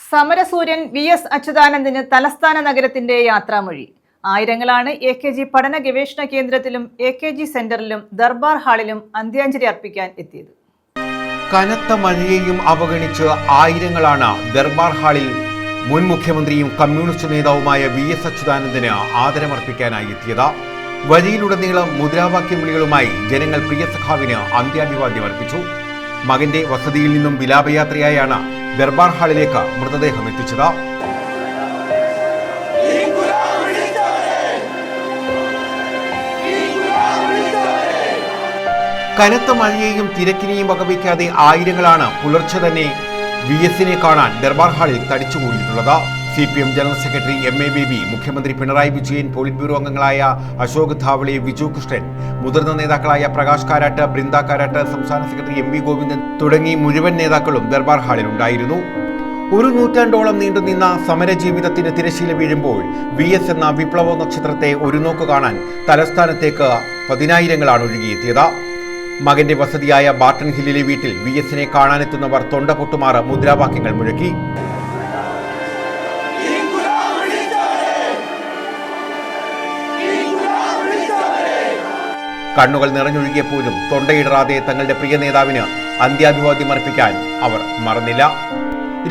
സമരസൂര്യൻ V S അച്യുതാനന്ദന് തലസ്ഥാന നഗരത്തിന്റെ യാത്രാമൊഴി. ആയിരങ്ങളാണ് എ കെ ജി പഠന ഗവേഷണ കേന്ദ്രത്തിലും എ കെ ജി സെന്ററിലും ദർബാർ ഹാളിലും അന്ത്യാഞ്ജലി അർപ്പിക്കാൻ എത്തിയത്. കനത്ത മഴയെയും അവഗണിച്ച് ആയിരങ്ങളാണ് ദർബാർ ഹാളിൽ മുൻ മുഖ്യമന്ത്രിയും കമ്മ്യൂണിസ്റ്റ് നേതാവുമായ വി എസ് അച്യുതാനന്ദന് ആദരമർപ്പിക്കാനായി എത്തിയത്. വഴിയിലുടനീളം മുദ്രാവാക്യം വിളികളുമായി ജനങ്ങൾ പ്രിയ സഖാവിന് അന്ത്യാഭിവാദ്യം അർപ്പിച്ചു. മകന്റെ വസതിയിൽ നിന്നും വിലാപയാത്രയായാണ് ദർബാർ ഹാളിലേക്ക് മൃതദേഹം എത്തിച്ചത്. കനത്ത മഴയെയും തിരക്കിനെയും വകവയ്ക്കാതെ ആയിരങ്ങളാണ് പുലർച്ചെ തന്നെ വി എസിനെ കാണാൻ ദർബാർ ഹാളിൽ തടിച്ചുകൂടിയിട്ടുള്ളത്. C P M general secretary M A Baby മുഖ്യമന്ത്രി പിണറായി വിജയൻ പോളിറ്റ് ബ്യൂറോ അംഗങ്ങളായ അശോക് ധാവളെ വിജു കൃഷ്ണൻ മുതിർന്ന നേതാക്കളായ പ്രകാശ് കാരാട്ട് ബൃന്ദ കാരാട്ട് സംസ്ഥാന സെക്രട്ടറി എം വി ഗോവിന്ദൻ തുടങ്ങി മുഴുവൻ നേതാക്കളും ദർബാർ ഹാളിൽ ഉണ്ടായിരുന്നു ഒരു നൂറ്റാണ്ടോളം നീണ്ടുനിന്ന സമരജീവിതത്തിന് തിരശീല വീഴുമ്പോൾ വി എസ് എന്ന വിപ്ലവ നക്ഷത്രത്തെ ഒരു നോക്ക് കാണാൻ തലസ്ഥാനത്തേക്ക് പതിനായിരങ്ങളാണ് ഒഴുകിയെത്തിയത്. മകന്റെ വസതിയായ ബാട്ടൺ ഹില്ലിലെ വീട്ടിൽ വി എസിനെ കാണാനെത്തുന്നവർ തൊണ്ട പൊട്ടുമാറ് മുദ്രാവാക്യങ്ങൾ മുഴക്കി. കണ്ണുകൾ നിറഞ്ഞൊഴുകിയപ്പോഴും തൊണ്ടയിടറാതെ തങ്ങളുടെ പ്രിയ നേതാവിന് അന്ത്യാഭിവാദ്യം അർപ്പിക്കാൻ അവർ മറന്നില്ല.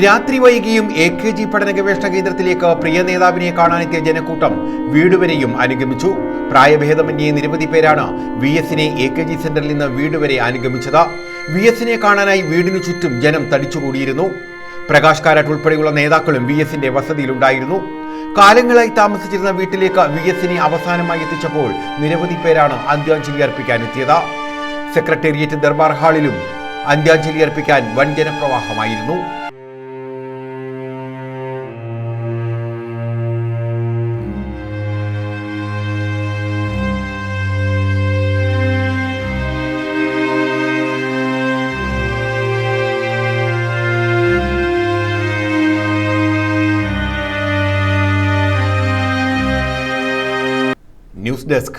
രാത്രി വൈകിയും എ കെ ജി പഠന ഗവേഷണ കേന്ദ്രത്തിലേക്ക് പ്രിയ നേതാവിനെ കാണാനെത്തിയ ജനക്കൂട്ടം വീടുവരെയും അനുഗമിച്ചു. പ്രായഭേദമന്യേ നിരവധി പേരാണ് വി എസിനെ എ കെ ജി സെന്ററിൽ നിന്ന് വീടുവരെ അനുഗമിച്ചത്. വി എസിനെ കാണാനായി വീടിനു ചുറ്റും ജനം തടിച്ചുകൂടിയിരുന്നു. പ്രകാശ് കാരാട്ട് ഉൾപ്പെടെയുള്ള നേതാക്കളും വി എസിന്റെ വസതിയിലുണ്ടായിരുന്നു. കാലങ്ങളായി താമസിച്ചിരുന്ന വീട്ടിലേക്ക് വി എസിനെ അവസാനമായി എത്തിച്ചപ്പോൾ നിരവധി പേരാണ് അന്ത്യാഞ്ജലി അർപ്പിക്കാൻ എത്തിയത്. സെക്രട്ടേറിയറ്റ് ദർബാർ ഹാളിലും അന്ത്യാഞ്ജലി അർപ്പിക്കാൻ വൻ ജനപ്രവാഹമായിരുന്നു. News desk